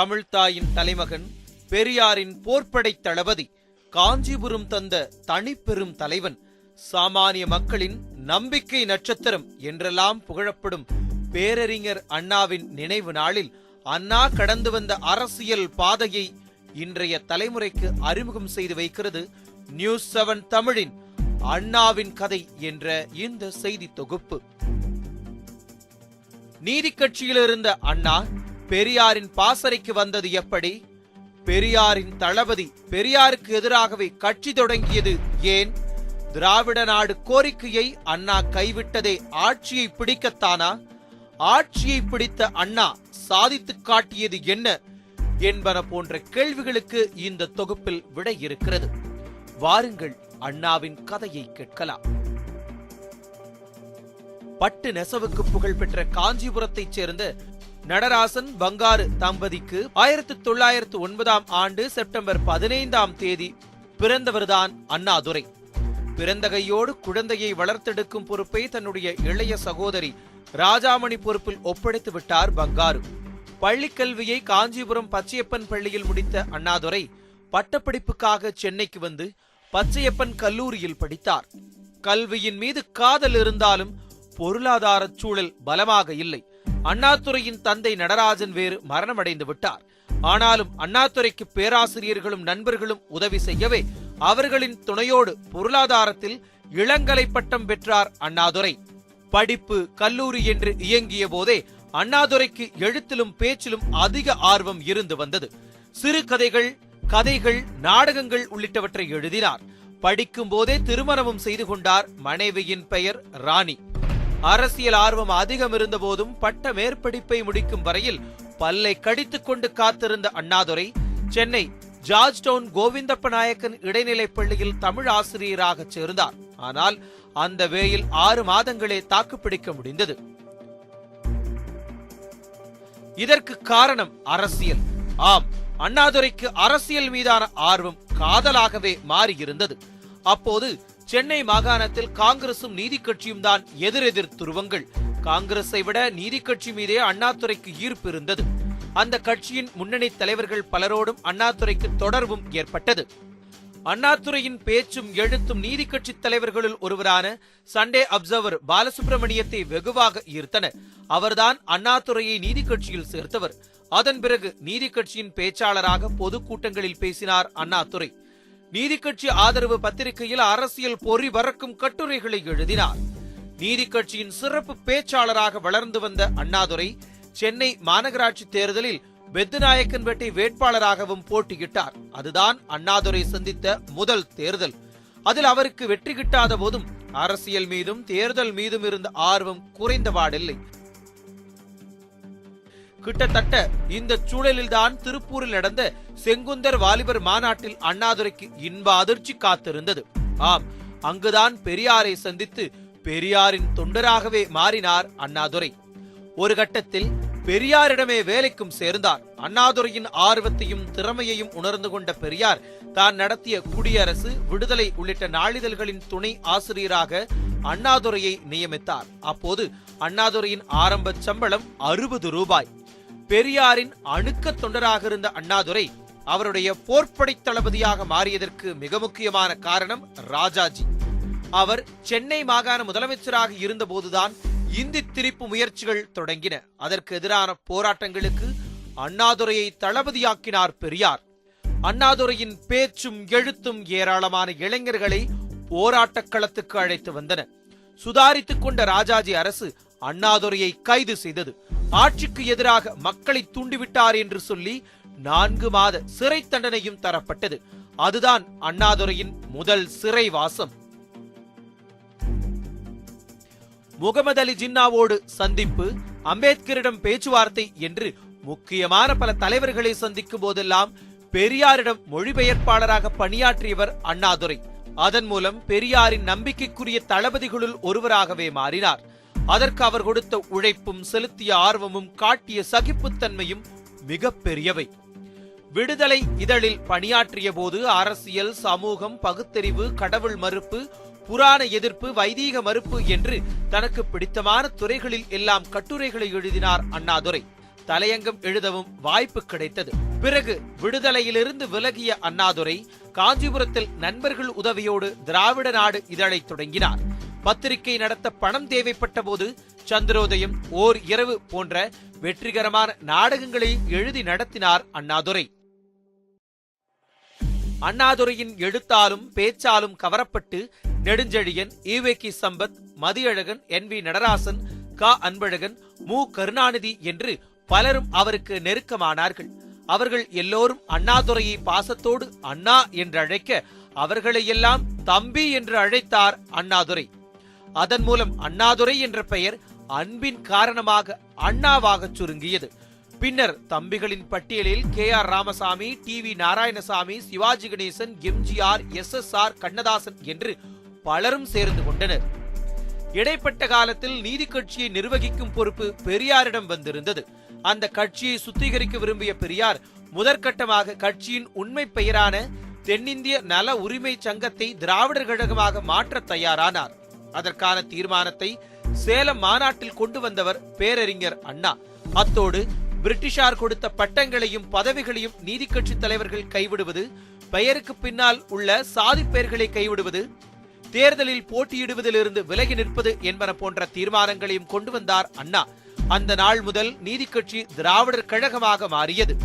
தமிழ்த்தாயின் தலைமகன் பெரியாரின் போர்ப்படை தளபதி காஞ்சிபுரம் தந்த தனிப்பெரும் தலைவன் சாமானிய மக்களின் நம்பிக்கை நட்சத்திரம் என்றெல்லாம் புகழப்படும் பேரறிஞர் அண்ணாவின் நினைவு நாளில் அண்ணா கடந்து வந்த அரசியல் பாதையை இன்றைய தலைமுறைக்கு அறிமுகம் செய்து வைக்கிறது நியூஸ் செவன் தமிழின் அண்ணாவின் கதை என்ற இந்த செய்தி தொகுப்பு. நீதி கட்சியில் இருந்த அண்ணா பெரியாரின் பாசறைக்கு வந்தது எப்படி? பெரியாரின் தளபதி பெரியாருக்கு எதிராகவே கட்சி தொடங்கியது ஏன்? திராவிட நாடு கோரிக்கையை அண்ணா கைவிட்டதே ஆட்சியை பிடிக்கத்தானா? ஆட்சியை பிடித்த அண்ணா சாதித்து காட்டியது என்ன என்பன போன்ற கேள்விகளுக்கு இந்த தொகுப்பில் விடை இருக்கிறது. வாருங்கள் அண்ணாவின் கதையை கேட்கலாம். பட்டு நெசவுக்கு புகழ்பெற்ற காஞ்சிபுரத்தைச் சேர்ந்த நடராசன் பங்காரு தம்பதிக்கு ஆயிரத்தி தொள்ளாயிரத்து ஒன்பதாம் ஆண்டு செப்டம்பர் பதினைந்தாம் தேதி பிறந்தவர்தான் அண்ணாதுரை. பிறந்த கையோடு குழந்தையை வளர்த்தெடுக்கும் பொறுப்பை தன்னுடைய இளைய சகோதரி ராஜாமணி பொறுப்பில் ஒப்படைத்து விட்டார் பங்காரு பள்ளிக் கல்வியை காஞ்சிபுரம் பச்சையப்பன் பள்ளியில் முடித்த அண்ணாதுரை பட்டப்படிப்புக்காக சென்னைக்கு வந்து பச்சையப்பன் கல்லூரியில் படித்தார். கல்வியின் மீது காதல் இருந்தாலும் பொருளாதார சூழல் பலமாக இல்லை. அண்ணாதுரையின் தந்தை நடராஜன் வேறு மரணமடைந்து விட்டார். ஆனாலும் அண்ணாதுரைக்கு பேராசிரியர்களும் நண்பர்களும் உதவி செய்யவே அவர்களின் துணையோடு பொருளாதாரத்தில் இளங்கலை பட்டம் பெற்றார் அண்ணாதுரை. படிப்பு கல்லூரி என்று இயங்கிய போதே அண்ணாதுரைக்கு எழுத்திலும் பேச்சிலும் அதிக ஆர்வம் இருந்து வந்தது. சிறுகதைகள் கதைகள் நாடகங்கள் உள்ளிட்டவற்றை எழுதினார். படிக்கும் போதே திருமணமும் செய்து கொண்டார் மனைவியின் பெயர் ராணி. அரசியல் ஆர்வம் அதிகம் இருந்த போதும் பட்ட மேற்படிப்பை முடிக்கும் வரையில் பல்லை கடித்துக் கொண்டு காத்திருந்த அண்ணாதுரை சென்னை ஜார்ஜ் டவுன் கோவிந்தப்ப நாயக்கன் இடைநிலைப் பள்ளியில் தமிழ் ஆசிரியராக சேர்ந்தார். ஆனால் அந்த வேயில் ஆறு மாதங்களே தாக்குப்பிடிக்க முடிந்தது. இதற்கு காரணம் அரசியல். ஆம் அண்ணாதுரைக்கு அரசியல் மீதான ஆர்வம் காதலாகவே மாறியிருந்தது. அப்போது சென்னை மாகாணத்தில் காங்கிரசும் நீதி கட்சியும் தான் எதிரெதிர் துருவங்கள். காங்கிரஸை விட நீதி கட்சி மீதே அண்ணாதுரைக்கு ஈர்ப்பு இருந்தது. அந்த கட்சியின் முன்னணி தலைவர்கள் பலரோடும் அண்ணாதுரைக்கு தொடர்பும் ஏற்பட்டது. அண்ணாதுரையின் பேச்சும் எழுத்தும் நீதி கட்சி தலைவர்களுள் ஒருவரான சண்டே அப்சர்வர் பாலசுப்ரமணியத்தை வெகுவாக ஈர்த்தன. அவர்தான் அண்ணாதுரையை நீதி கட்சியில் சேர்த்தவர். அதன் பிறகு நீதி கட்சியின் பேச்சாளராக பொதுக்கூட்டங்களில் பேசினார் அண்ணாதுரை. நீதிக்கட்சி ஆதரவு பத்திரிகையில் அரசியல் பொறி வறக்கும் கட்டுரைகளை எழுதினார். நீதிக்கட்சியின் சிறப்பு பேச்சாளராக வளர்ந்து வந்த அண்ணாதுரை சென்னை மாநகராட்சி தேர்தலில் பெத்துநாயக்கன்பேட்டை வேட்பாளராகவும் போட்டியிட்டார். அதுதான் அண்ணாதுரை சந்தித்த முதல் தேர்தல். அதில் அவருக்கு வெற்றி கிட்டாத போதும் அரசியல் மீதும் தேர்தல் மீதும் இருந்த ஆர்வம் குறைந்தபாடில்லை கிட்டத்தட்ட இந்த சூழலில்தான் திருப்பூரில் நடந்த செங்குந்தர் வாலிபர் மாநாட்டில் அண்ணாதுரைக்கு இன்ப அதிர்ச்சி காத்திருந்தது. ஆம் அங்குதான் பெரியாரை சந்தித்து பெரியாரின் தொண்டராகவே மாறினார் அண்ணாதுரை. ஒரு கட்டத்தில் பெரியாரிடமே வேலைக்கும் சேர்ந்தார். அண்ணாதுரையின் ஆர்வத்தையும் திறமையையும் உணர்ந்து கொண்ட பெரியார் தான் நடத்திய குடியரசு விடுதலை உள்ளிட்ட நாளிதழ்களின் துணை ஆசிரியராக அண்ணாதுரையை நியமித்தார். அப்போது அண்ணாதுரையின் ஆரம்ப சம்பளம் அறுபது ரூபாய். பெரியாரின் அணுக்க தொண்டராக இருந்த அண்ணாதுரை அவருடைய போர்ப்படை தளபதியாக மாறியதற்கு மிக முக்கியமான காரணம் ராஜாஜி. அவர் சென்னை மாகாண முதலமைச்சராக இருந்தபோதுதான் இந்தி திரிப்பு முயற்சிகள் தொடங்கின. அதற்கு எதிரான போராட்டங்களுக்கு அண்ணாதுரையை தளபதியாக்கினார் பெரியார். அண்ணாதுரையின் பேச்சும் எழுத்தும் ஏராளமான இளைஞர்களை போராட்டக் களத்துக்கு அழைத்து வந்தன. சுதாரித்துக் கொண்ட ராஜாஜி அரசு அண்ணாதுரையை கைது செய்தது. ஆட்சிக்கு எதிராக மக்களை தூண்டிவிட்டார் என்று சொல்லி நான்கு மாத சிறை தண்டனையும் தரப்பட்டது. அதுதான் அண்ணாதுரையின் முதல் சிறை வாசம் முகமது அலி ஜின்னாவோடு சந்திப்பு அம்பேத்கரிடம் பேச்சுவார்த்தை என்று முக்கியமான பல தலைவர்களை சந்திக்கும் போதெல்லாம் பெரியாரிடம் மொழிபெயர்ப்பாளராக பணியாற்றியவர் அண்ணாதுரை. அதன் மூலம் பெரியாரின் நம்பிக்கைக்குரிய தளபதிகளுள் ஒருவராகவே மாறினார். அதற்கு அவர் கொடுத்த உழைப்பும் செலுத்திய ஆர்வமும் காட்டிய சகிப்புத்தன்மையும் மிக பெரியவை விடுதலை இதழில் பணியாற்றிய போது அரசியல் சமூகம் பகுத்தறிவு கடவுள் மறுப்பு புராண எதிர்ப்பு வைதீக மறுப்பு என்று தனக்கு பிடித்தமான துறைகளில் எல்லாம் கட்டுரைகளை எழுதினார் அண்ணாதுரை. தலையங்கம் எழுதவும் வாய்ப்பு கிடைத்தது. பிறகு விடுதலையிலிருந்து விலகிய அண்ணாதுரை காஞ்சிபுரத்தில் நண்பர்கள் உதவியோடு திராவிட நாடு இதழை தொடங்கினார். பத்திரிகை நடத்த பணம் தேவைப்பட்ட போது சந்திரோதயம் ஓர் இரவு போன்ற வெற்றிகரமான நாடகங்களை எழுதி நடத்தினார் அண்ணாதுரை. அண்ணாதுரையின் எழுத்தாலும் பேச்சாலும் கவரப்பட்டு Nedunchezhiyan EVK Sampath Mathiyazhagan N V Natarajan க அன்பழகன் மு கருணாநிதி என்று பலரும் அவருக்கு நெருக்கமானார்கள். அவர்கள் எல்லோரும் அண்ணாதுரையை பாசத்தோடு அண்ணா என்று அழைக்க அவர்களையெல்லாம் தம்பி என்று அழைத்தார் அண்ணாதுரை. அதன் மூலம் அண்ணாதுரை என்ற பெயர் அன்பின் காரணமாக அண்ணாவாக சுருங்கியது. பின்னர் தம்பிகளின் பட்டியலில் K R Ramasamy T V Narayanasamy Sivaji Ganesan MGR S S R Kannadasan என்று பலரும் சேர்ந்து கொண்டனர். இடைப்பட்ட காலத்தில் நீதி கட்சியை நிர்வகிக்கும் பொறுப்பு பெரியாரிடம் வந்திருந்தது. அந்த கட்சியை சுத்திகரிக்க விரும்பிய பெரியார் முதற்கட்டமாக கட்சியின் உண்மை பெயரான தென்னிந்திய நல உரிமை சங்கத்தை திராவிடர் கழகமாக மாற்ற தயாரானார். அதற்கான தீர்மானத்தை சேலம் மாநாட்டில் கொண்டு வந்தவர் பேரறிஞர் அண்ணா. அத்தோடு பிரிட்டிஷார் கொடுத்த பட்டங்களையும் பதவிகளையும் நீதி கட்சி தலைவர்கள் கைவிடுவது பெயருக்கு பின்னால் உள்ள சாதி பெயர்களை கைவிடுவது தேர்தலில் போட்டியிடுவதிலிருந்து விலகி நிற்பது என்பன போன்ற தீர்மானங்களையும் கொண்டு வந்தார் அண்ணா. அந்த நாள் முதல் நீதி கட்சி திராவிடர் கழகமாக மாறியது.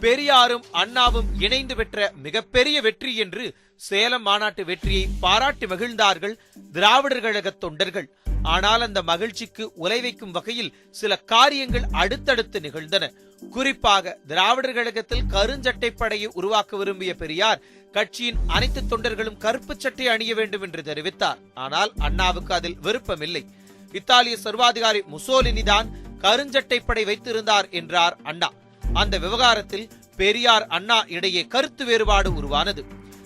பெரியாரும் அண்ணாவும் இணைந்து பெற்ற மிகப்பெரிய வெற்றி என்று சேலம் மாநாட்டு வெற்றியை பாராட்டி மகிழ்ந்தார்கள் திராவிடர் கழக தொண்டர்கள். ஆனால் அந்த மகிழ்ச்சிக்கு உலை வைக்கும் வகையில் சில காரியங்கள் அடுத்தடுத்து நிகழ்ந்தன. குறிப்பாக திராவிடர் கழகத்தில் கருஞ்சட்டை படையை உருவாக்க விரும்பிய பெரியார் கட்சியின் அனைத்து தொண்டர்களும் கருப்பு சட்டை அணிய வேண்டும் என்று தெரிவித்தார். ஆனால் அண்ணாவுக்கு அதில் விருப்பமில்லை. இத்தாலிய சர்வாதிகாரி முசோலினி தான் கருஞ்சட்டை படை வைத்திருந்தார் என்றார் அண்ணா. அந்த விவகாரத்தில் பெரியார் அண்ணா இடையே கருத்து வேறுபாடு உருவானது.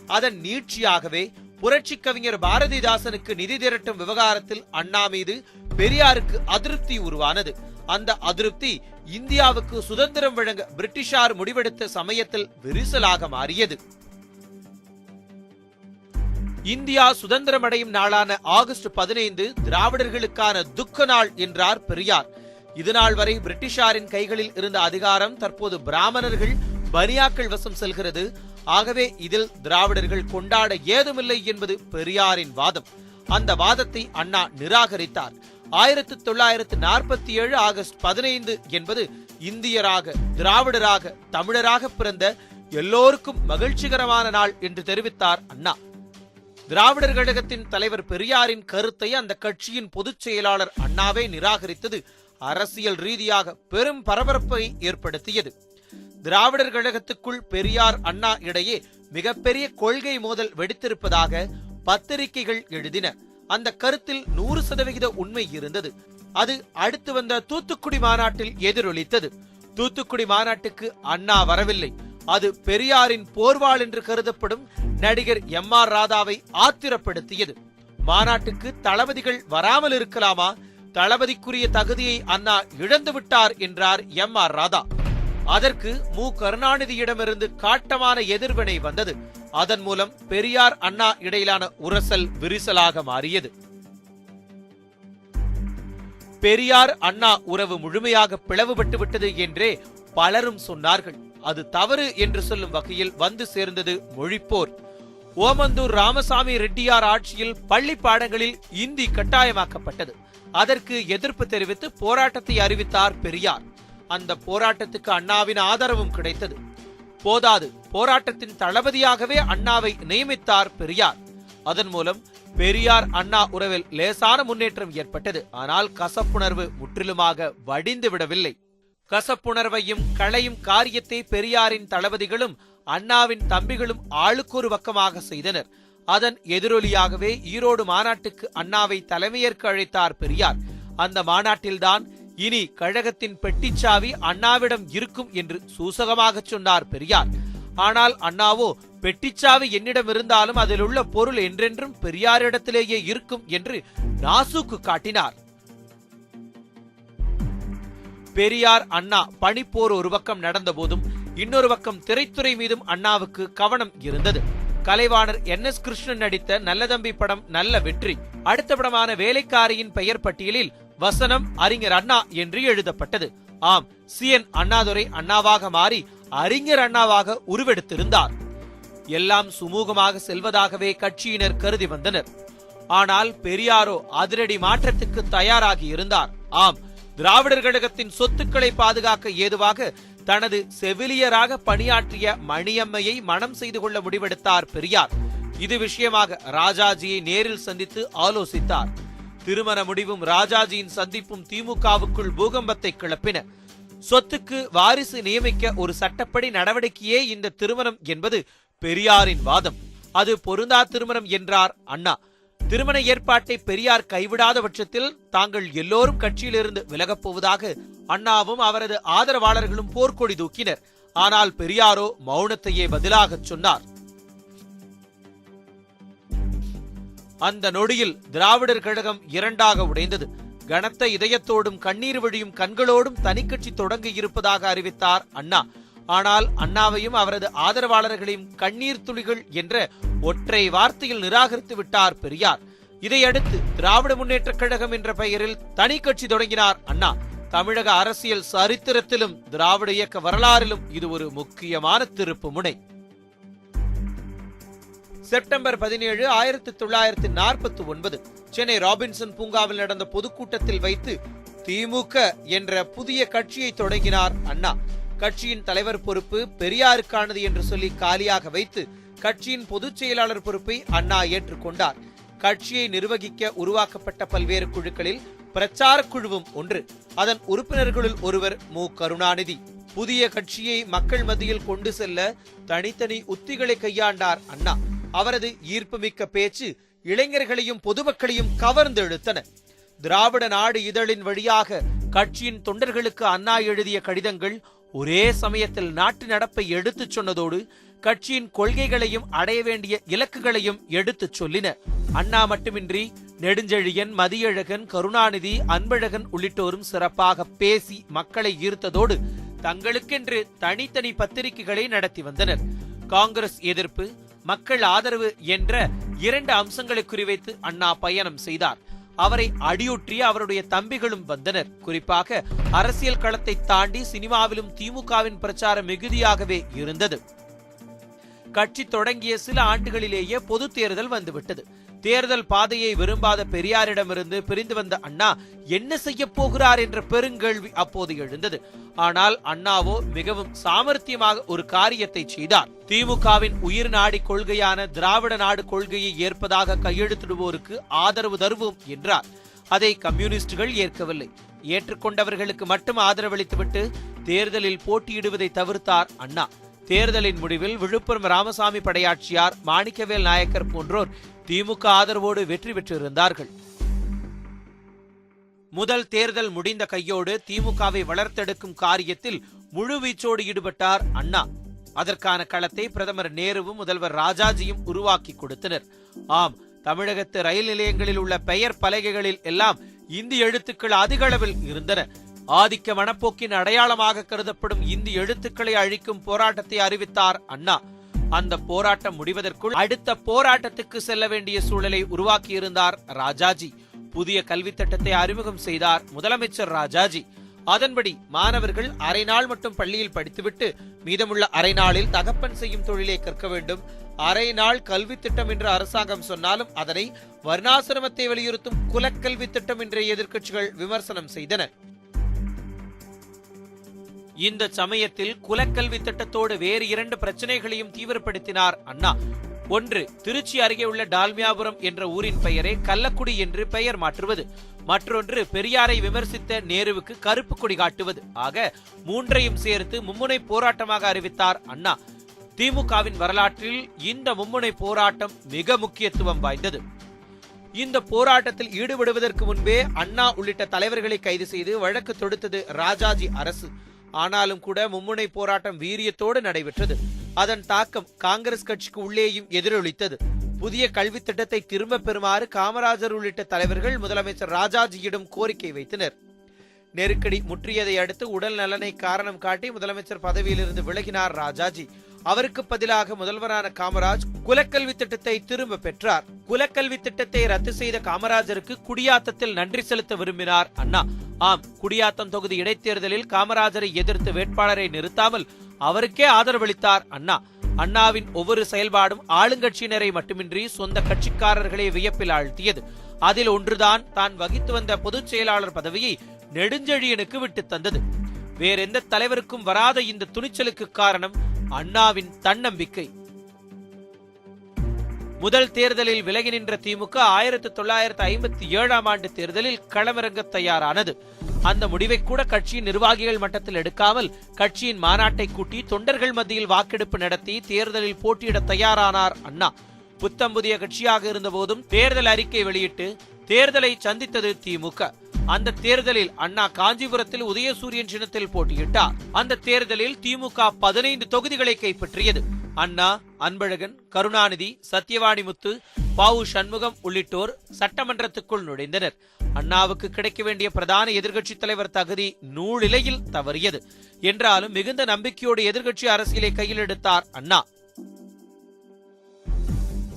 அதன் நீட்சியாகவே புரட்சி கவிஞர் பாரதிதாசனுக்கு நிதி திரட்டும் விவகாரத்தில் அண்ணா மீது பெரியாருக்கு அதிருப்தி உருவானது. அந்த அதிருப்தி இந்தியாவுக்கு சுதந்திரம் வழங்க பிரிட்டிஷார் முடிவெடுத்த சமயத்தில் விரிசலாக மாறியது. இந்தியா சுதந்திரம் அடையும் நாளான ஆகஸ்ட் பதினைந்து திராவிடர்களுக்கான துக்க நாள் என்றார் பெரியார். இதுநாள் வரை பிரிட்டிஷாரின் கைகளில் இருந்த அதிகாரம் தற்போது பிராமணர்கள் பனியாக்கள் வசம் செல்கிறது. ஆகவே இதில் திராவிடர்கள் கொண்டாட ஏதுமில்லை என்பது பெரியாரின் வாதம். அந்த வாதத்தை அண்ணா நிராகரித்தார். ஆயிரத்தி தொள்ளாயிரத்து நாற்பத்தி ஏழு ஆகஸ்ட் பதினைந்து என்பது இந்தியராக திராவிடராக தமிழராக பிறந்த எல்லோருக்கும் மகிழ்ச்சிகரமான நாள் என்று தெரிவித்தார் அண்ணா. திராவிடர் கழகத்தின் தலைவர் பெரியாரின் கருத்தை அந்த கட்சியின் பொதுச் செயலாளர் அண்ணாவே நிராகரித்தது. அரசியல் ரீதியாக பெரும் பரபரப்பை ஏற்படுத்தியது. திராவிடர் கழகத்துக்குள் பெரியார் அண்ணா இடையே மிகப்பெரிய கொள்கை மோதல் வெடித்திருப்பதாக பத்திரிகைகள் எழுதின. அந்த கருத்தில் நூறு சதவிகித உண்மை இருந்தது. அது அடுத்து வந்த தூத்துக்குடி மாநாட்டில் எதிரொலித்தது. தூத்துக்குடி மாநாட்டுக்கு அண்ணா வரவில்லை. அது பெரியாரின் போர்வாள் என்று கருதப்படும் நடிகர் எம் ஆர் ராதாவை ஆத்திரப்படுத்தியது. மாநாட்டுக்கு தளபதிகள் வராமல் இருக்கலாமா? தளபதிக்குரிய தகுதியை அண்ணா இழந்து விட்டார் என்றார் எம் ஆர் ராதா. அதற்கு மு. கருணாநிதியிடமிருந்து காட்டமான எதிர்வினை வந்தது. அதன் மூலம் பெரியார் அண்ணா இடையிலான உரசல் விரிசலாக மாறியது. பெரியார் அண்ணா உறவு முழுமையாக பிளவுபட்டு விட்டது என்றே பலரும் சொன்னார்கள். அது தவறு என்று சொல்லும் வகையில் வந்து சேர்ந்தது மொழிப்போர். ஓமந்தூர் ராமசாமி ரெட்டியார் ஆட்சியில் பள்ளி பாடங்களில் இந்தி கட்டாயமாக்கப்பட்டது. அதற்கு எதிர்ப்பு தெரிவித்து போராட்டத்தை அறிவித்தார் பெரியார். அந்த போராட்டத்துக்கு அண்ணாவின் ஆதரவும் கிடைத்தது. போதாது போராட்டத்தின் தளபதியாகவே அண்ணாவை நியமித்தார் பெரியார். அதன் மூலம் பெரியார் அண்ணா உறவில் லேசான முன்னேற்றம் ஏற்பட்டது. ஆனால் கசப்புணர்வு முற்றிலுமாக வடிந்து விடவில்லை. கசப்புணர்வையும் களையும் காரியத்தை பெரியாரின் தளபதிகளும் அண்ணாவின் தம்பிகளும் ஆளுக்கொரு பக்கமாக செய்தனர். அதன் எதிரொலியாகவே ஈரோடு மாநாட்டுக்கு அண்ணாவை தலைமையேற்க அழைத்தார் பெரியார். அந்த மாநாட்டில்தான் இனி கழகத்தின் பெட்டிச்சாவி அண்ணாவிடம் இருக்கும் என்று சூசகமாக சொன்னார் பெரியார். ஆனால் அண்ணாவோ பெட்டிச்சாவி என்னிடம் இருந்தாலும் அதில் உள்ள பொருள் என்றென்றும் பெரியாரிடத்திலேயே இருக்கும் என்று நாசுக்கு காட்டினார். பெரியார் அண்ணா பணிப்போர் ஒரு பக்கம் நடந்த போதும் இன்னொரு பக்கம் திரைத்துறை மீதும் அண்ணாவுக்கு கவனம் இருந்தது. கலைவாணர் என். எஸ். கிருஷ்ணன் நடித்த நல்லதம்பி படம் நல்ல வெற்றி அடுத்த படமான வேலைக்காரியின் பெயர் பட்டியலில் வசனம் அறிஞர் அண்ணா என்று எழுதப்பட்டது. ஆம் சி என் அண்ணாதுரை அண்ணாவாக மாறி அறிஞர் அண்ணாவாக உருவெடுத்திருந்தார். எல்லாம் சுமூகமாக செல்வதாகவே கட்சியினர் கருதி வந்தனர். ஆனால் பெரியாரோ அதிரடி மாற்றத்துக்கு தயாராகி இருந்தார். ஆம் திராவிடர் கழகத்தின் சொத்துக்களை பாதுகாக்க ஏதுவாக தனது செவிலியராக பணியாற்றிய மணியம்மையை மனம் செய்து கொள்ள முடிவெடுத்தார் பெரியார். இது விஷயமாக ராஜாஜியை நேரில் சந்தித்து ஆலோசித்தார். திருமண முடிவும் ராஜாஜியின் சந்திப்பும் திமுகவுக்குள் பூகம்பத்தை கிளப்பின. சொத்துக்கு வாரிசு நியமிக்க ஒரு சட்டப்படி நடவடிக்கையே இந்த திருமணம் என்பது பெரியாரின் வாதம். அது பொருந்தா திருமணம் என்றார் அண்ணா. திருமண ஏற்பாட்டை பெரியார் கைவிடாத பட்சத்தில் தாங்கள் எல்லோரும் கட்சியிலிருந்து விலகப் போவதாக அண்ணாவும் அவரது ஆதரவாளர்களும் போர்க்கொடி தூக்கினர். ஆனால் பெரியாரோ மௌனத்தையே பதிலாகச் சொன்னார். அந்த நொடியில் திராவிடர் கழகம் இரண்டாக உடைந்தது. கனத்த இதயத்தோடும் கண்ணீர் வழியும் கண்களோடும் தனிக்கட்சி தொடங்க இருப்பதாக அறிவித்தார் அண்ணா. ஆனால் அண்ணாவையும் அவரது ஆதரவாளர்களையும் கண்ணீர் துளிகள் என்ற ஒற்றை வார்த்தையில் நிராகரித்து விட்டார் பெரியார். இதையடுத்து திராவிட முன்னேற்ற கழகம் என்ற பெயரில் தனி கட்சி தொடங்கினார் அண்ணா. தமிழக அரசியல் சரித்திரத்திலும் திராவிட இயக்க வரலாறிலும் இது ஒரு முக்கியமான திருப்பு முனை. செப்டம்பர் பதினேழு ஆயிரத்தி தொள்ளாயிரத்தி நாற்பத்தி ஒன்பது. சென்னை ராபின்சன் பூங்காவில் நடந்த பொதுக்கூட்டத்தில் வைத்து திமுக என்ற புதிய கட்சியை தொடங்கினார் அண்ணா. கட்சியின் தலைவர் பொறுப்பு பெரியாருக்கானது என்று சொல்லி காலியாக வைத்து கட்சியின் பொதுச் செயலாளர் பொறுப்பை அண்ணா ஏற்றுக்கொண்டார். கட்சியை நிர்வகிக்க உருவாக்கப்பட்ட பல்வேறு குழுக்களில் பிரச்சார குழுவும் ஒன்று. அதன் உறுப்பினர்களுள் ஒருவர் மு. கருணாநிதி. புதிய கட்சியை மக்கள் மத்தியில் கொண்டு செல்ல தனித்தனி உத்திகளை கையாண்டார் அண்ணா. அவரது ஈர்ப்புமிக்க பேச்சு இளைஞர்களையும் பொதுமக்களையும் கவர்ந்து இழுத்தன. திராவிட நாடு இதழின் வழியாக கட்சியின் தொண்டர்களுக்கு அண்ணா எழுதிய கடிதங்கள் ஒரே சமயத்தில் நாட்டு நடப்பை எடுத்துச் சொன்னதோடு கட்சியின் கொள்கைகளையும் அடைய வேண்டிய இலக்குகளையும் எடுத்துச் சொல்லின. அண்ணா மட்டுமின்றி நெடுஞ்செழியன் மதியழகன் கருணாநிதி அன்பழகன் உள்ளிட்டோரும் சிறப்பாக பேசி மக்களை ஈர்த்ததோடு தங்களுக்கென்று தனித்தனி பத்திரிகைகளை நடத்தி வந்தனர். காங்கிரஸ் எதிர்ப்பு மக்கள் ஆதரவு என்ற இரண்டு அம்சங்களை குறிவைத்து அண்ணா பயணம் செய்தார். அவரை அடியுற்றி அவருடைய தம்பிகளும் வந்தனர். குறிப்பாக அரசியல் களத்தை தாண்டி சினிமாவிலும் திமுகவின் பிரச்சாரம் மிகுதியாகவே இருந்தது. கட்சி தொடங்கிய சில ஆண்டுகளிலேயே பொது தேர்தல் வந்துவிட்டது. தேர்தல் பாதையை விரும்பாத பெரியாரிடமிருந்து பிரிந்து வந்த அண்ணா என்ன செய்ய போகிறார் என்ற பெருங்கேள்வி அப்போது எழுந்தது. ஆனால் அண்ணாவோ மிகவும் சாமர்த்தியமாக ஒரு காரியத்தை செய்தார். திமுகவின் உயிர் நாடி கொள்கையான திராவிட நாடு கொள்கையை ஏற்பதாக கையெழுத்திடுவோருக்கு ஆதரவு தருவோம் என்றார். அதை கம்யூனிஸ்டுகள் ஏற்கவில்லை. ஏற்றுக்கொண்டவர்களுக்கு மட்டும் ஆதரவளித்துவிட்டு தேர்தலில் போட்டியிடுவதை தவிர்த்தார் அண்ணா. தேர்தலின் முடிவில் விழுப்புரம் ராமசாமி படையாட்சியார் மாணிக்கவேல் நாயக்கர் போன்றோர் திமுக ஆதரவோடு வெற்றி பெற்றிருந்தார்கள். முதல் தேர்தல் முடிந்த கையோடு திமுகவை வளர்த்தெடுக்கும் காரியத்தில் முழுவீச்சோடு ஈடுபட்டார் அண்ணா. அதற்கான களத்தை பிரதமர் நேருவும் முதல்வர் ராஜாஜியும் உருவாக்கி கொடுத்தனர். ஆம் தமிழகத்து ரயில் நிலையங்களில் உள்ள பெயர் பலகைகளில் எல்லாம் இந்தி எழுத்துக்கள் அதிக அளவில் இருந்தன. ஆதிக்க மனப்போக்கின் அடையாளமாக கருதப்படும் இந்தி எழுத்துக்களை அழிக்கும் போராட்டத்தை அறிவித்தார் அண்ணா. அந்த போராட்டம் முடிவதற்குள் அடுத்த போராட்டத்துக்கு செல்ல வேண்டிய சூழலை உருவாக்கியிருந்தார் ராஜாஜி. புதிய கல்வி திட்டத்தை அறிமுகம் செய்தார் முதலமைச்சர் ராஜாஜி. அதன்படி மாணவர்கள் அரை நாள் மட்டும் பள்ளியில் படித்துவிட்டு மீதமுள்ள அரை நாளில் தகப்பன் செய்யும் தொழிலை கற்க வேண்டும். அரை நாள் கல்வி திட்டம் என்று அரசாங்கம் சொன்னாலும் அதனை வர்ணாசிரமத்தை வலியுறுத்தும் குலக்கல்வி திட்டம் என்ற எதிர்க்கட்சிகள் விமர்சனம் செய்தனர் இந்த சமயத்தில் குலக்கல்வி திட்டத்தோடு வேறு இரண்டு பிரச்சனைகளையும் தீவிரப்படுத்தினார் அண்ணா. ஒன்று திருச்சி அருகே உள்ள டால்மியாபுரம் என்ற ஊரின் பெயரை கள்ளக்குடி என்று பெயர் மாற்றுவது. மற்றொன்று பெரியாரை விமர்சித்த நேருவுக்கு கருப்பு கொடி காட்டுவது. ஆக மூன்றையும் சேர்த்து மும்முனை போராட்டமாக அறிவித்தார் அண்ணா. திமுகவின் வரலாற்றில் இந்த மும்முனை போராட்டம் மிக முக்கியத்துவம் வாய்ந்தது. இந்த போராட்டத்தில் ஈடுபடுவதற்கு முன்பே அண்ணா உள்ளிட்ட தலைவர்களை கைது செய்து வழக்கு தொடுத்தது ராஜாஜி அரசு. ஆனாலும் கூட மும்முனை போராட்டம் வீரியத்தோடு நடைபெற்றது. அதன் தாக்கம் காங்கிரஸ் கட்சிக்கு உள்ளேயும் எதிரொலித்தது. புதிய கல்வி திட்டத்தை திரும்ப பெறுமாறு காமராஜர் உள்ளிட்ட தலைவர்கள் முதலமைச்சர் ராஜாஜியிடம் கோரிக்கை வைத்தனர். நெருக்கடி முற்றியதை அடுத்து உடல் நலனை காரணம் காட்டி முதலமைச்சர் பதவியிலிருந்து விலகினார் ராஜாஜி. அவருக்கு பதிலாக முதல்வரான காமராஜ் குலக்கல்வி திட்டத்தை திரும்ப பெற்றார். குலக்கல்வி திட்டத்தை ரத்து செய்த காமராஜருக்கு குடியாத்தத்தில் நன்றி செலுத்த விரும்பினார் அண்ணா. ஆம் குடியாத்தம் தொகுதி இடைத்தேர்தலில் காமராஜரை எதிர்த்து வேட்பாளரை நிறுத்தாமல் அவருக்கே ஆதரவளித்தார் அண்ணா. அண்ணாவின் ஒவ்வொரு செயல்பாடும் ஆளுங்கட்சியினரை மட்டுமின்றி சொந்த கட்சிக்காரர்களை வியப்பில் ஆழ்த்தியது. அதில் ஒன்றுதான் தான் வகித்து வந்த பொதுச் செயலாளர் பதவியை நெடுஞ்செழியனுக்கு விட்டு தந்தது. வேறெந்த தலைவருக்கும் வராத இந்த துணிச்சலுக்கு காரணம் அண்ணாவின் தன்னம்பிக்கை. முதல் தேர்தலில் விலகி நின்ற திமுக ஆயிரத்தி தொள்ளாயிரத்தி ஐம்பத்தி ஏழாம் ஆண்டு தேர்தலில் களமிறங்க தயாரானது. அந்த முடிவை கூட கட்சியின் நிர்வாகிகள் மட்டத்தில் எடுக்காமல் கட்சியின் மாநாட்டை கூட்டி தொண்டர்கள் மத்தியில் வாக்கெடுப்பு நடத்தி தேர்தலில் போட்டியிட தயாரானார் அண்ணா. புத்தம் புதிய கட்சியாக இருந்தபோதும் தேர்தல் அறிக்கை வெளியிட்டு தேர்தலை சந்தித்தது திமுக. அந்த தேர்தலில் அண்ணா காஞ்சிபுரத்தில் உதயசூரியன் சின்னத்தில் போட்டியிட்டார். அந்த தேர்தலில் திமுக பதினைந்து தொகுதிகளை கைப்பற்றியது. அண்ணா அன்பழகன் கருணாநிதி சத்யவாணிமுத்து பாவு சண்முகம் உள்ளிட்டோர் சட்டமன்றத்துக்குள் நுழைந்தனர். அண்ணாவுக்கு கிடைக்க வேண்டிய பிரதான எதிர்க்கட்சித் தலைவர் தகுதி நூலிலையில் தவறியது. என்றாலும் மிகுந்த நம்பிக்கையோடு எதிர்க்கட்சி அரசியலை கையில் எடுத்தார் அண்ணா.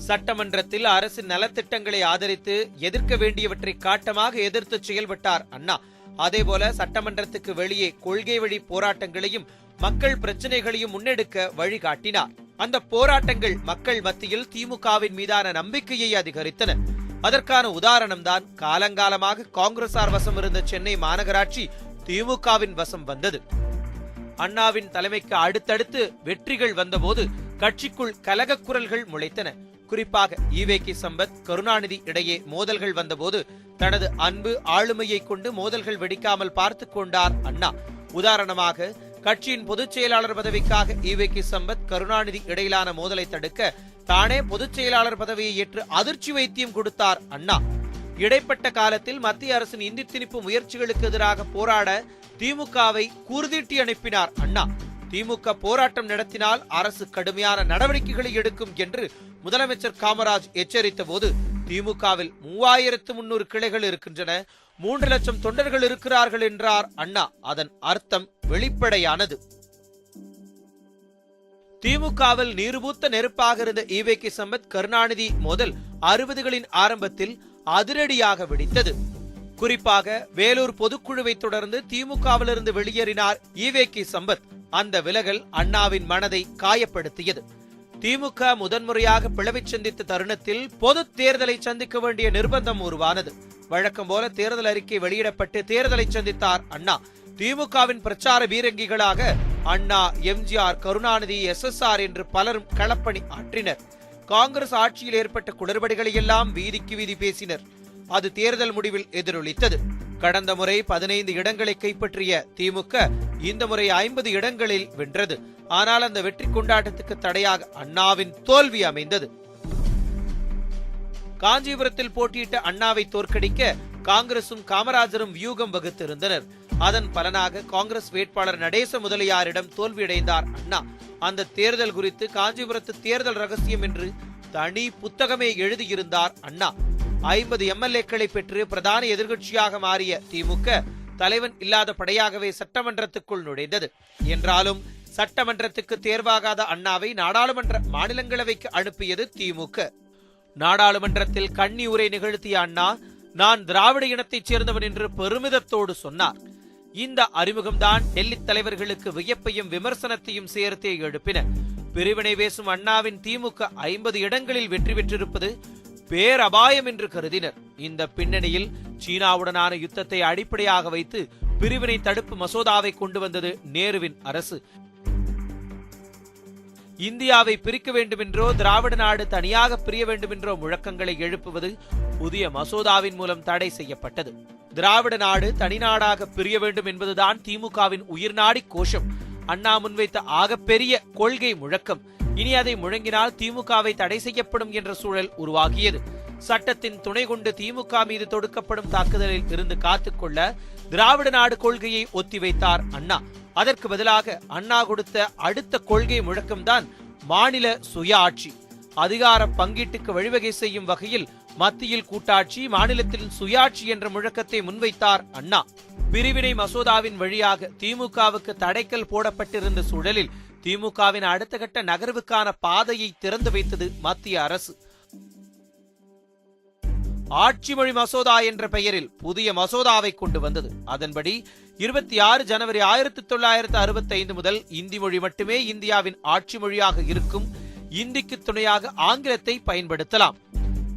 சட்டமன்றத்தில் அரசு நலத்திட்டங்களை ஆதரித்து எதிர்க்க வேண்டியவற்றை காட்டமாக எதிர்த்து செயல்பட்டார் அண்ணா. அதேபோல சட்டமன்றத்துக்கு வெளியே கொள்கை வழி போராட்டங்களையும் மக்கள் பிரச்சனைகளையும் முன்னெடுக்க வழிகாட்டினார். அந்த போராட்டங்கள் மக்கள் மத்தியில் திமுகவின் மீதான நம்பிக்கையை அதிகரித்தன. அதற்கான உதாரணம் தான் காலங்காலமாக காங்கிரசார் வசம் இருந்த சென்னை மாநகராட்சி திமுகவின் வசம் வந்தது. அண்ணாவின் தலைமைக்கு அடுத்தடுத்து வெற்றிகள் வந்தபோது கட்சிக்குள் கலகக் குரல்கள் முளைத்தன. குறிப்பாக ஈவேகி சம்பத் கருணாநிதி இடையே மோதல்கள் வந்தபோது தனது அன்பு ஆளுமையை கொண்டு மோதல்கள் வெடிக்காமல் பார்த்து கொண்டார் அண்ணா. உதாரணமாக கட்சியின் பொதுச் செயலாளர் பதவிக்காக ஈவேகி சம்பத் கருணாநிதி இடையிலான மோதலை தடுக்க தானே பொதுச் செயலாளர் பதவியை ஏற்று அதிர்ச்சி வைத்தியம் கொடுத்தார் அண்ணா. இடைப்பட்ட காலத்தில் மத்திய அரசின் இந்தி திணிப்பு முயற்சிகளுக்கு எதிராக போராட திமுகவை கூர்தீட்டி அனுப்பினார் அண்ணா. திமுக போராட்டம் நடத்தினால் அரசு கடுமையான நடவடிக்கைகளை எடுக்கும் என்று முதலமைச்சர் காமராஜ் எச்சரித்த போது திமுகவில் மூவாயிரத்து முன்னூறு கிளைகள் இருக்கின்றன. மூன்று லட்சம் தொண்டர்கள் இருக்கிறார்கள் என்றார் அண்ணா. அதன் அர்த்தம் வெளிப்படையானது. திமுகவில் நீர்பூத்த நெருப்பாக இருந்த ஈவேகி சம்பத் கருணாநிதி மோதல் அறுபதுகளின் ஆரம்பத்தில் அதிரடியாக வெடித்தது. குறிப்பாக வேலூர் பொதுக்குழுவை தொடர்ந்து திமுகவிலிருந்து வெளியேறினார் ஈவேகி சம்பத். அந்த விலகல் அண்ணாவின் மனதை காயப்படுத்தியது. திமுக முதன்முறையாக பிளவை சந்தித்த தருணத்தில் பொது தேர்தலை சந்திக்க வேண்டிய நிர்பந்தம் உருவானது. வழக்கம் போல தேர்தல் அறிக்கை வெளியிடப்பட்டு தேர்தலை சந்தித்தார் அண்ணா. திமுகவின் பிரச்சார பீரங்கிகளாக Anna MGR Karunanidhi S S R என்று பலரும் களப்பணி ஆற்றினர். காங்கிரஸ் ஆட்சியில் ஏற்பட்ட குளறுபடிகளை எல்லாம் வீதிக்கு வீதி பேசினர். அது தேர்தல் முடிவில் எதிரொலித்தது. கடந்த முறை பதினைந்து இடங்களை கைப்பற்றிய திமுக இந்த முறை ஐம்பது இடங்களில் வென்றது. ஆனால் அந்த வெற்றி கொண்டாட்டத்துக்கு தடையாக அண்ணாவின் தோல்வி அமைந்தது. காஞ்சிபுரத்தில் போட்டியிட்ட அண்ணாவை தோற்கடிக்க காங்கிரசும் காமராஜரும் வியூகம் வகுத்திருந்தனர். அதன் பலனாக காங்கிரஸ் வேட்பாளர் நடேச முதலியாரிடம் தோல்வியடைந்தார் அண்ணா. அந்த தேர்தல் குறித்து காஞ்சிபுரத்து தேர்தல் ரகசியம் என்று தனி புத்தகமே எழுதியிருந்தார் அண்ணா. ஐம்பது எம்எல்ஏக்களை பெற்று பிரதான எதிர்க்கட்சியாக மாறிய திமுக தலைவன் இல்லாத படையாகவே சட்டமன்றத்துக்குள் நுழைந்தது. என்றாலும் சட்டமன்றத்துக்கு தேர்வாகாத அண்ணாவை நாடாளுமன்ற மாநிலங்களவைக்கு அனுப்பியது திமுக. நாடாளுமன்றத்தில் கண்ணி உரை நிகழ்த்திய அண்ணா நான் திராவிட இனத்தைச் சேர்ந்தவன் என்று பெருமிதத்தோடு சொன்னார். இந்த அறிமுகம்தான் டெல்லி தலைவர்களுக்கு வியப்பையும் விமர்சனத்தையும் சேர்த்தே எழுப்பின. பிரிவினை பேசும் அண்ணாவின் திமுக ஐம்பது இடங்களில் வெற்றி பெற்றிருப்பது பேரபாயம் என்று கருதினர். இந்த பின்னணியில் சீனாவுடனான யுத்தத்தை அடிப்படையாக வைத்து பிரிவினை தடுப்பு மசோதாவை கொண்டு வந்தது நேருவின் அரசு. இந்தியாவை பிரிக்க வேண்டுமென்றோ திராவிட நாடு தனியாக பிரிய வேண்டுமென்றோ முழக்கங்களை எழுப்புவது புதிய மசோதாவின் மூலம் தடை செய்யப்பட்டது. திராவிட நாடு தனிநாடாக பிரிய வேண்டும் என்பதுதான் திமுகவின் உயிர்நாடி கோஷம். அண்ணா முன்வைத்த ஆகப்பெரிய கொள்கை முழக்கம். இனி அதை முழங்கினால் திமுகவை தடை செய்யப்படும் என்ற சூழல் உருவாகியது. சட்டத்தின் துணை கொண்டு திமுக மீது தொடுக்கப்படும் தாக்குதலில் இருந்து காத்துக்கொள்ள திராவிட நாடு கொள்கையை ஒத்திவைத்தார் அண்ணா. அதற்கு பதிலாக அண்ணா கொடுத்த அடுத்த கொள்கை முழக்கம்தான் மாநில சுய ஆட்சி. அதிகார பங்கீட்டுக்கு வழிவகை செய்யும் வகையில் மத்தியில் கூட்டாட்சி மாநிலத்தில் சுயாட்சி என்ற முழக்கத்தை முன்வைத்தார் அண்ணா. பிரிவினை மசோதாவின் வழியாக திமுகவுக்கு தடைக்கல் போடப்பட்டிருந்த சூழலில் திமுகவின் அடுத்த கட்ட நகர்வுக்கான பாதையை திறந்து வைத்தது மத்திய அரசு. ஆட்சி மொழி மசோதா என்ற பெயரில் புதிய மசோதாவை கொண்டு வந்தது. அதன்படி இருபத்தி ஆறு ஜனவரி ஆயிரத்தி தொள்ளாயிரத்து அறுபத்தி ஐந்து முதல் இந்தி மொழி மட்டுமே இந்தியாவின் ஆட்சி மொழியாக இருக்கும். இந்திக்கு துணையாக ஆங்கிலத்தை பயன்படுத்தலாம்.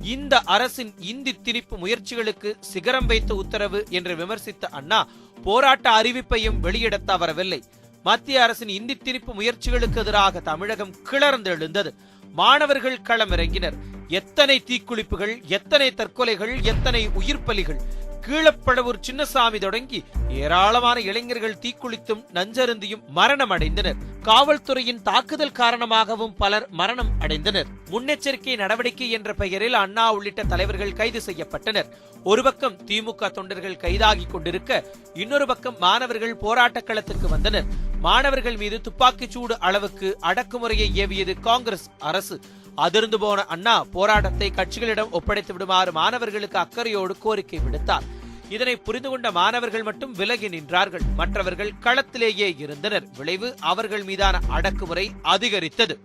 இந்த அரசின் இந்தி திணிப்பு முயற்சிகளுக்கு சிகரம் வைத்த உத்தரவு என்று விமர்சித்த அண்ணா போராட்ட அறிவிப்பையும் வெளியிட தவறவில்லை. மத்திய அரசின் இந்தி திணிப்பு முயற்சிகளுக்கு எதிராக தமிழகம் கிளர்ந்தெழுந்தது. மாணவர்கள் களமிறங்கினர். எத்தனை தீக்குளிப்புகள் எத்தனை தற்கொலைகள் எத்தனை உயிர் பலிகள் கீழப்படவூர் சின்னசாமி தொடங்கி ஏராளமான இளைஞர்கள் தீக்குளித்தும் நஞ்சருந்தியும் மரணம் அடைந்தனர் காவல்துறையின் தாக்குதல் காரணமாகவும் பலர் மரணம் அடைந்தனர். முன்னெச்சரிக்கை நடவடிக்கை என்ற பெயரில் அண்ணா உள்ளிட்ட தலைவர்கள் கைது செய்யப்பட்டனர். ஒரு பக்கம் திமுக தொண்டர்கள் கைதாகி கொண்டிருக்க இன்னொரு பக்கம் மாணவர்கள் போராட்ட களத்துக்கு வந்தனர். மாணவர்கள் மீது துப்பாக்கிச் சூடு அளவுக்கு அடக்குமுறையை ஏவியது காங்கிரஸ் அரசு. அதிர்ந்து போன அண்ணா போராட்டத்தை கட்சிகளிடம் ஒப்படைத்து விடுமாறு மாணவர்களுக்கு அக்கறையோடு கோரிக்கை விடுத்தார். இதனை புரிந்து கொண்ட மாணவர்கள் மட்டும் விலகி நின்றார்கள். மற்றவர்கள் களத்திலேயே இருந்தனர். விளைவு அவர்கள் மீதான அடக்குமுறை அதிகரித்தது.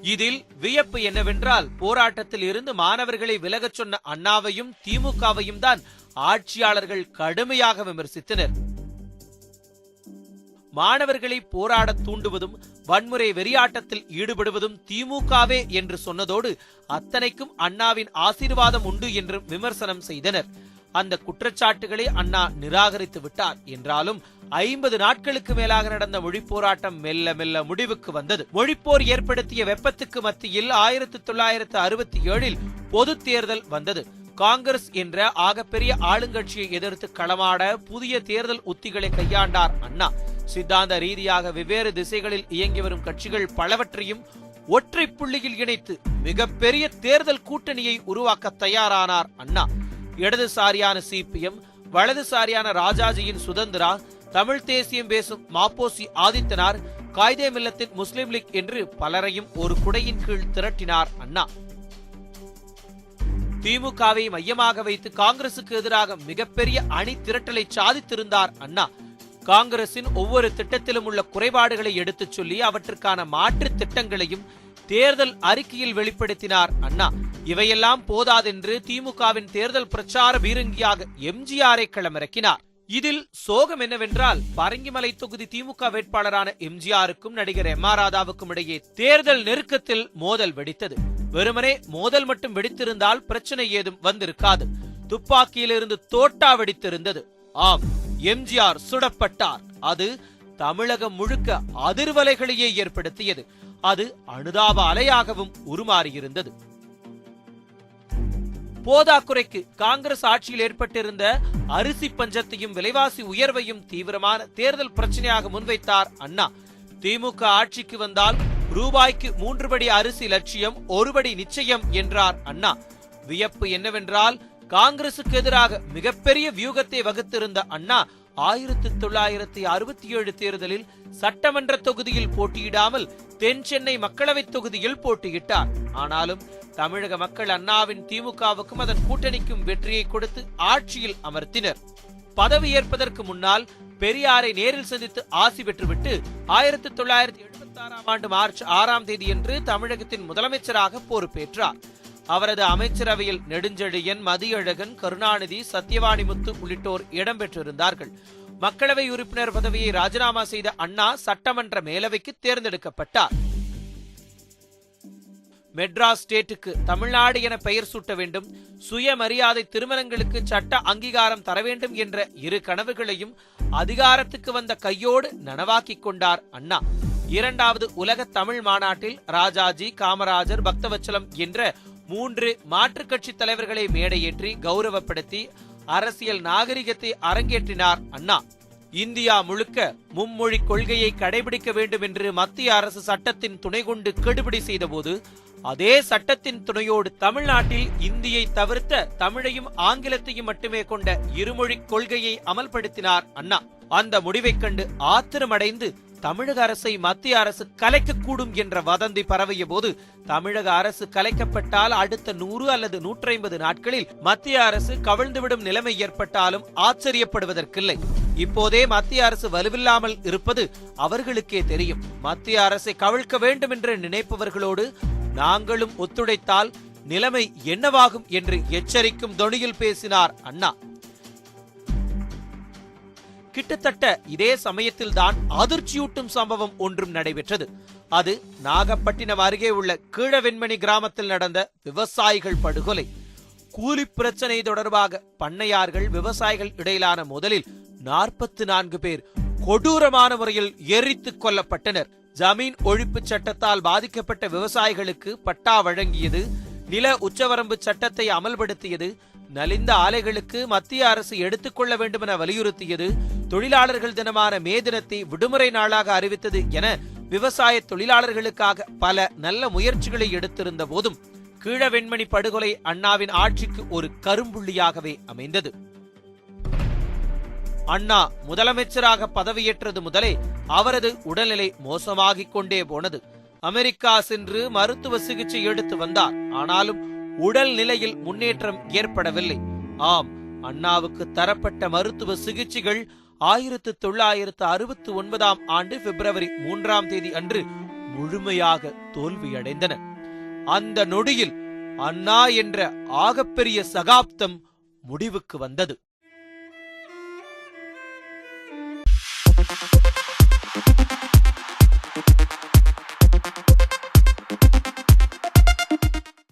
இதில் வியப்பு என்னவென்றால் போராட்டத்தில் இருந்து மாணவர்களை விலகச் சொன்ன அண்ணாவையும் திமுகவையும் தான் ஆட்சியாளர்கள் கடுமையாக விமர்சித்தனர். மாணவர்களை போராட தூண்டுவதும் வன்முறை வெறியாட்டத்தில் ஈடுபடுவதும் திமுகவே என்று சொன்னதோடு அத்தனைக்கும் அண்ணாவின் ஆசீர்வாதம் உண்டு என்றும் விமர்சனம் செய்தனர். அந்த குற்றச்சாட்டுகளை அண்ணா நிராகரித்து விட்டார். என்றாலும் ஐம்பது நாட்களுக்கு மேலாக நடந்த மொழி போராட்டம் மெல்ல மெல்ல முடிவுக்கு வந்தது. மொழிப்போர் ஏற்படுத்திய வெப்பத்துக்கு மத்தியில் ஆயிரத்தி தொள்ளாயிரத்து அறுபத்தி ஏழில் பொது தேர்தல் வந்தது. காங்கிரஸ் என்ற ஆகப்பெரிய ஆளுங்கட்சியை எதிர்த்து களமாட புதிய தேர்தல் உத்திகளை கையாண்டார் அண்ணா. சித்தாந்த ரீதியாக வெவ்வேறு திசைகளில் இயங்கி வரும் கட்சிகள் பலவற்றையும் ஒற்றை புள்ளியில் இணைத்து மிகப்பெரிய தேர்தல் கூட்டணியை உருவாக்க தயாரானார் அண்ணா. இடதுசாரியான சிபிஎம் வலதுசாரியான ராஜாஜியின் சுதந்திரா தமிழ் தேசியம் பேசும் மாப்போசி ஆதித்தனார் காய்தே மில்லத்தின் முஸ்லிம் லீக் என்று பலரையும் ஒரு குடையின் கீழ் திரட்டினார் அண்ணா. திமுகவை மையமாக வைத்து காங்கிரசுக்கு எதிராக மிகப்பெரிய அணி திரட்டலை சாதித்திருந்தார் அண்ணா. காங்கிரசின் ஒவ்வொரு திட்டத்திலும் உள்ள குறைபாடுகளை எடுத்துச் சொல்லி அவற்றுக்கான மாற்று திட்டங்களையும் தேர்தல் அறிக்கையில் வெளிப்படுத்தினார் அண்ணா. இவையெல்லாம் போதாதென்று திமுகவின் தேர்தல் பிரச்சார பீரங்கியாக எம்ஜிஆரை களமிறக்கினார். இதில் சோகம் என்னவென்றால் பரங்கிமலை தொகுதி திமுக வேட்பாளரான எம்ஜிஆருக்கும் நடிகர் எம் ஆர் ராதாவுக்கும் இடையே தேர்தல் நெருக்கத்தில் மோதல் வெடித்தது. வெறுமனே மோதல் மட்டும் வெடித்திருந்தால் பிரச்சனை ஏதும் வந்திருக்காது. துப்பாக்கியிலிருந்து தோட்டா வெடித்திருந்தது. ஆம். எம்ஜிஆர் சுடப்பட்டார். அது தமிழகம் முழுக்க அதிர்வலைகளையே ஏற்படுத்தியது. அது அனுதாப அலையாகவும் உருமாறியிருந்தது. போதாக்குறைக்கு காங்கிரஸ் ஆட்சியில் ஏற்பட்டிருந்த அரிசி பஞ்சத்தையும் விலைவாசி உயர்வையும் தீவிரமான தேர்தல் பிரச்சனையாக முன்வைத்தார் அண்ணா. திமுக ஆட்சிக்கு வந்தால் ரூபாய்க்கு மூன்று படி அரிசி லட்சியம் ஒருபடி நிச்சயம் என்றார் அண்ணா. வியப்பு என்னவென்றால் காங்கிரசுக்கு எதிராக மிகப்பெரிய வியூகத்தை வகுத்திருந்த அண்ணா ஆயிரத்தி தொள்ளாயிரத்தி அறுபத்தி ஏழு தேர்தலில் சட்டமன்ற தொகுதியில் போட்டியிடாமல் தென் சென்னை மக்களவை தொகுதியில் போட்டியிட்டார். ஆனாலும் தமிழக மக்கள் அண்ணாவின் திமுகவுக்கும் அதன் கூட்டணிக்கும் வெற்றியை கொடுத்து ஆட்சியில் அமர்த்தினர். பதவி ஏற்பதற்கு முன்னால் பெரியாரை நேரில் சந்தித்து ஆசி பெற்றுவிட்டு ஆயிரத்தி தொள்ளாயிரத்தி எழுபத்தி ஆறாம் ஆண்டு மார்ச் ஆறாம் தேதியன்று தமிழகத்தின் முதலமைச்சராக பொறுப்பேற்றார். அவரது அமைச்சரவையில் நெடுஞ்செழியன் மதியழகன் கருணாநிதி சத்யவாணி முத்து உள்ளிட்டோர் இடம்பெற்றிருந்தார்கள். மக்களவை உறுப்பினர் பதவியை ராஜினாமா செய்த அண்ணா சட்டமன்ற மேலவைக்கு தேர்ந்தெடுக்கப்பட்டார். மெட்ராஸ் ஸ்டேட்டுக்கு தமிழ்நாடு என பெயர் சூட்ட வேண்டும் சுயமரியாதை திருமணங்களுக்கு சட்ட அங்கீகாரம் தர வேண்டும் என்ற இரு கனவுகளையும் அதிகாரத்துக்கு வந்த கையோடு நனவாக்கிக் கொண்டார் அண்ணா. இரண்டாவது உலக தமிழ் மாநாட்டில் ராஜாஜி காமராஜர் பக்தவச்சலம் என்ற மூன்று மாற்றுக் கட்சி தலைவர்களை மேடையேற்றி கௌரவப்படுத்தி அரசியல் நாகரிகத்தை அரங்கேற்றினார் அண்ணா. இந்தியா முழுக்க மும்மொழி கொள்கையை கடைபிடிக்க வேண்டும் என்று மத்திய அரசு சட்டத்தின் துணை கொண்டு கெடுபிடி செய்தபோது அதே சட்டத்தின் துணையோடு தமிழ்நாட்டில் இந்தியை தவிர்த்த தமிழையும் ஆங்கிலத்தையும் மட்டுமே கொண்ட இருமொழி கொள்கையை அமல்படுத்தினார் அண்ணா. அந்த முடிவைக் கண்டு ஆத்திரமடைந்து தமிழக அரசை மத்திய அரசு கலைக்கக்கூடும் என்ற வதந்தி பரவிய போது தமிழக அரசு கலைக்கப்பட்டால் அடுத்த நூறு அல்லது நூற்றி ஐம்பது நாட்களில் மத்திய அரசு கவிழ்ந்துவிடும் நிலைமை ஏற்பட்டாலும் ஆச்சரியப்படுவதற்கில்லை. இப்போதே மத்திய அரசு வலுவில்லாமல் இருப்பது அவர்களுக்கே தெரியும். மத்திய அரசை கவிழ்க்க வேண்டும் என்று நினைப்பவர்களோடு நாங்களும் ஒத்துழைத்தால் நிலைமை என்னவாகும் என்று எச்சரிக்கும் தொனியில் பேசினார் அண்ணா. கிட்டத்தட்ட இதே சமயத்தில்தான் அதிர்ச்சியூட்டும் சம்பவம் ஒன்றும் நடைபெற்றது. அது நாகப்பட்டினம் அருகே உள்ள கீழவெண்மணி கிராமத்தில் நடந்த விவசாயிகள் படுகொலை. கூலி பிரச்சனை தொடர்பாக பண்ணையார்கள் விவசாயிகள் இடையிலான முதலில் நாற்பத்தி நான்கு பேர் கொடூரமான முறையில் எரித்துக் கொல்லப்பட்டனர். ஜமீன் ஒழிப்பு சட்டத்தால் பாதிக்கப்பட்ட விவசாயிகளுக்கு பட்டா வழங்கியது நில உச்சவரம்பு சட்டத்தை அமல்படுத்தியது நலிந்த ஆலைகளுக்கு மத்திய அரசு எடுத்துக்கொள்ள வேண்டும் என வலியுறுத்தியது. தொழிலாளர்கள் தினமான மே தினத்தை விடுமுறை நாளாக அறிவித்தது என விவசாய தொழிலாளர்களுக்காக பல நல்ல முயற்சிகளை எடுத்திருந்த போதும் கீழவெண்மணி படுகொலை அண்ணாவின் ஆட்சிக்கு ஒரு கரும்புள்ளியாகவே அமைந்தது. அண்ணா முதலமைச்சராக பதவியேற்றது முதலே அவரது உடல்நிலை மோசமாகிக் கொண்டே போனது. அமெரிக்கா சென்று மருத்துவ சிகிச்சை எடுத்து வந்தார். ஆனாலும் உடல் நிலையில் முன்னேற்றம் ஏற்படவில்லை. ஆம் அண்ணாவுக்கு தரப்பட்ட மருத்துவ சிகிச்சைகள் ஆயிரத்து தொள்ளாயிரத்து அறுபத்தி ஒன்பதாம் ஆண்டு பிப்ரவரி மூன்றாம் தேதி அன்று முழுமையாக தோல்வியடைந்தன. அந்த நொடியில் அண்ணா என்ற ஆகப்பெரிய சகாப்தம் முடிவுக்கு வந்தது.